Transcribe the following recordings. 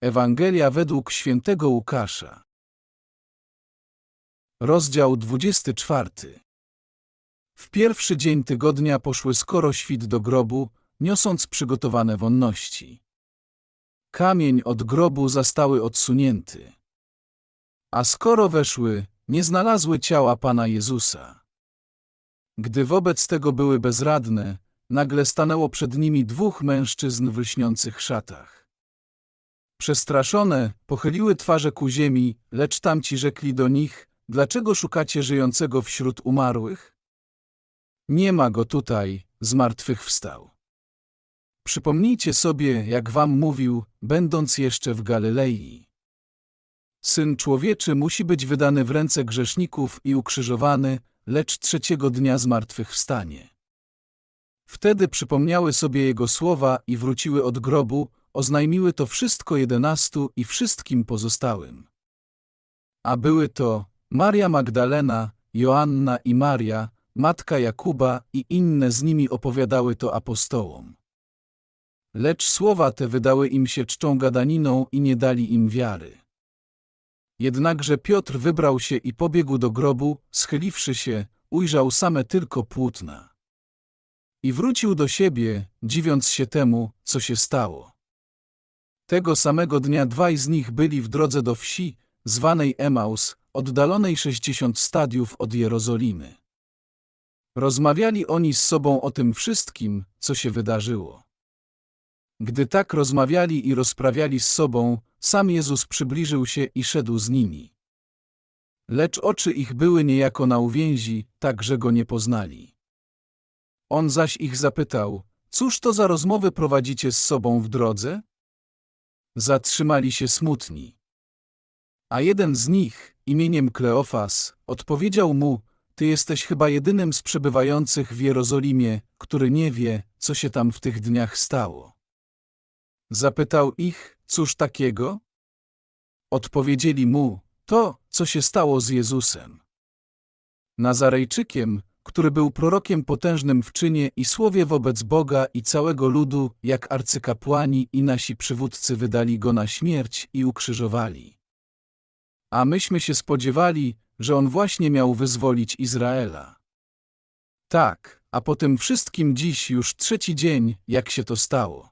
Ewangelia według świętego Łukasza. Rozdział 24. W pierwszy dzień tygodnia poszły skoro świt do grobu, niosąc przygotowane wonności. Kamień od grobu zastały odsunięty. A skoro weszły, nie znalazły ciała Pana Jezusa. Gdy wobec tego były bezradne, nagle stanęło przed nimi dwóch mężczyzn w lśniących szatach. Przestraszone, pochyliły twarze ku ziemi, lecz tamci rzekli do nich, dlaczego szukacie żyjącego wśród umarłych? Nie ma go tutaj, zmartwychwstał. Przypomnijcie sobie, jak wam mówił, będąc jeszcze w Galilei. Syn człowieczy musi być wydany w ręce grzeszników i ukrzyżowany, lecz trzeciego dnia zmartwychwstanie. Wtedy przypomniały sobie jego słowa i wróciły od grobu, oznajmiły to wszystko jedenastu i wszystkim pozostałym. A były to Maria Magdalena, Joanna i Maria, matka Jakuba i inne z nimi opowiadały to apostołom. Lecz słowa te wydały im się czczą gadaniną i nie dali im wiary. Jednakże Piotr wybrał się i pobiegł do grobu, schyliwszy się, ujrzał same tylko płótna. I wrócił do siebie, dziwiąc się temu, co się stało. Tego samego dnia dwaj z nich byli w drodze do wsi, zwanej Emaus, oddalonej sześćdziesiąt stadiów od Jerozolimy. Rozmawiali oni z sobą o tym wszystkim, co się wydarzyło. Gdy tak rozmawiali i rozprawiali z sobą, sam Jezus przybliżył się i szedł z nimi. Lecz oczy ich były niejako na uwięzi, tak że go nie poznali. On zaś ich zapytał, cóż to za rozmowy prowadzicie z sobą w drodze? Zatrzymali się smutni. A jeden z nich, imieniem Kleofas, odpowiedział mu, ty jesteś chyba jedynym z przebywających w Jerozolimie, który nie wie, co się tam w tych dniach stało. Zapytał ich, cóż takiego? Odpowiedzieli mu, to, co się stało z Jezusem. Nazarejczykiem, który był prorokiem potężnym w czynie i słowie wobec Boga i całego ludu, jak arcykapłani i nasi przywódcy wydali go na śmierć i ukrzyżowali. A myśmy się spodziewali, że on właśnie miał wyzwolić Izraela. Tak, a po tym wszystkim dziś już trzeci dzień, jak się to stało.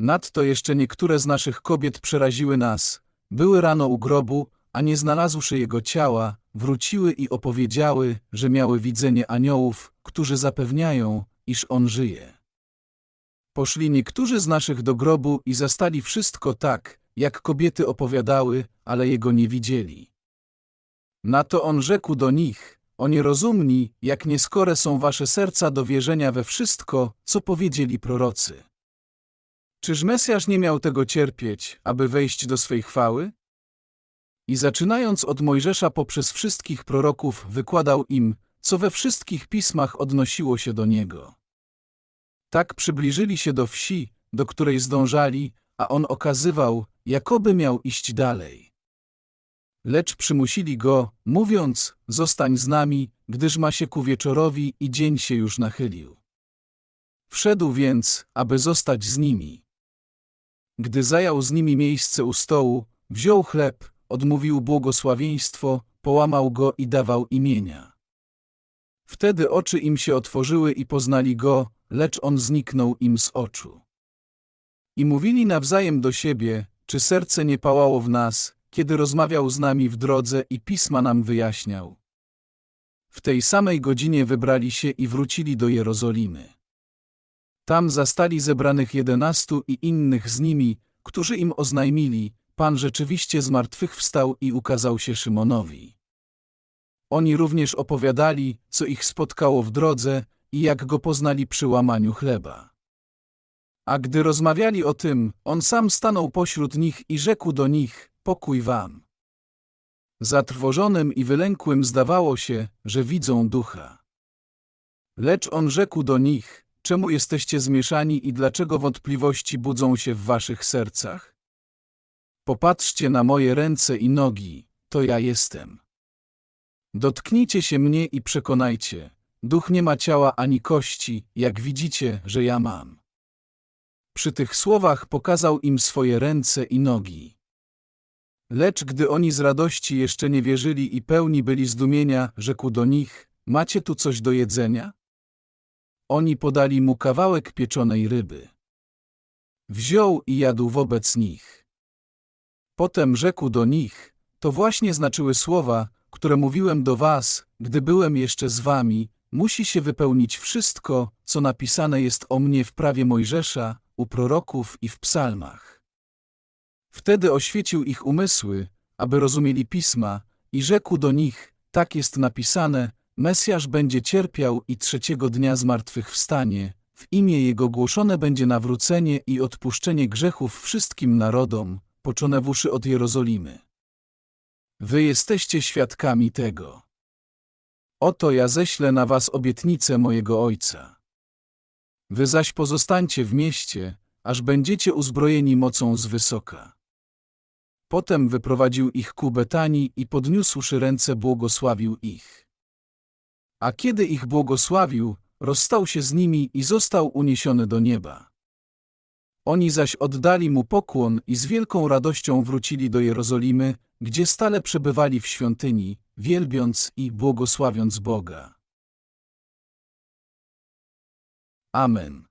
Nadto jeszcze niektóre z naszych kobiet przeraziły nas, były rano u grobu, a nie znalazłszy jego ciała, wróciły i opowiedziały, że miały widzenie aniołów, którzy zapewniają, iż on żyje. Poszli niektórzy z naszych do grobu i zastali wszystko tak, jak kobiety opowiadały, ale jego nie widzieli. Na to on rzekł do nich, o nierozumni, jak nieskore są wasze serca do wierzenia we wszystko, co powiedzieli prorocy. Czyż Mesjasz nie miał tego cierpieć, aby wejść do swej chwały? I zaczynając od Mojżesza poprzez wszystkich proroków wykładał im, co we wszystkich pismach odnosiło się do niego. Tak przybliżyli się do wsi, do której zdążali, a on okazywał, jakoby miał iść dalej. Lecz przymusili go, mówiąc, zostań z nami, gdyż ma się ku wieczorowi i dzień się już nachylił. Wszedł więc, aby zostać z nimi. Gdy zajął z nimi miejsce u stołu, wziął chleb, odmówił błogosławieństwo, połamał go i dawał imienia. Wtedy oczy im się otworzyły i poznali go, lecz on zniknął im z oczu. I mówili nawzajem do siebie, czy serce nie pałało w nas, kiedy rozmawiał z nami w drodze i pisma nam wyjaśniał. W tej samej godzinie wybrali się i wrócili do Jerozolimy. Tam zastali zebranych jedenastu i innych z nimi, którzy im oznajmili, Pan rzeczywiście zmartwychwstał i ukazał się Szymonowi. Oni również opowiadali, co ich spotkało w drodze i jak go poznali przy łamaniu chleba. A gdy rozmawiali o tym, on sam stanął pośród nich i rzekł do nich, pokój wam. Zatrwożonym i wylękłym zdawało się, że widzą ducha. Lecz on rzekł do nich, czemu jesteście zmieszani i dlaczego wątpliwości budzą się w waszych sercach? Popatrzcie na moje ręce i nogi, to ja jestem. Dotknijcie się mnie i przekonajcie, duch nie ma ciała ani kości, jak widzicie, że ja mam. Przy tych słowach pokazał im swoje ręce i nogi. Lecz gdy oni z radości jeszcze nie wierzyli i pełni byli zdumienia, rzekł do nich, macie tu coś do jedzenia? Oni podali mu kawałek pieczonej ryby. Wziął i jadł wobec nich. Potem rzekł do nich, to właśnie znaczyły słowa, które mówiłem do was, gdy byłem jeszcze z wami, musi się wypełnić wszystko, co napisane jest o mnie w prawie Mojżesza, u proroków i w psalmach. Wtedy oświecił ich umysły, aby rozumieli pisma, i rzekł do nich, tak jest napisane, Mesjasz będzie cierpiał i trzeciego dnia zmartwychwstanie, w imię Jego głoszone będzie nawrócenie i odpuszczenie grzechów wszystkim narodom, poczone w uszy od Jerozolimy. Wy jesteście świadkami tego. Oto ja ześlę na was obietnicę mojego Ojca. Wy zaś pozostańcie w mieście, aż będziecie uzbrojeni mocą z wysoka. Potem wyprowadził ich ku Betanii i podniósłszy ręce błogosławił ich. A kiedy ich błogosławił, rozstał się z nimi i został uniesiony do nieba. Oni zaś oddali mu pokłon i z wielką radością wrócili do Jerozolimy, gdzie stale przebywali w świątyni, wielbiąc i błogosławiąc Boga. Amen.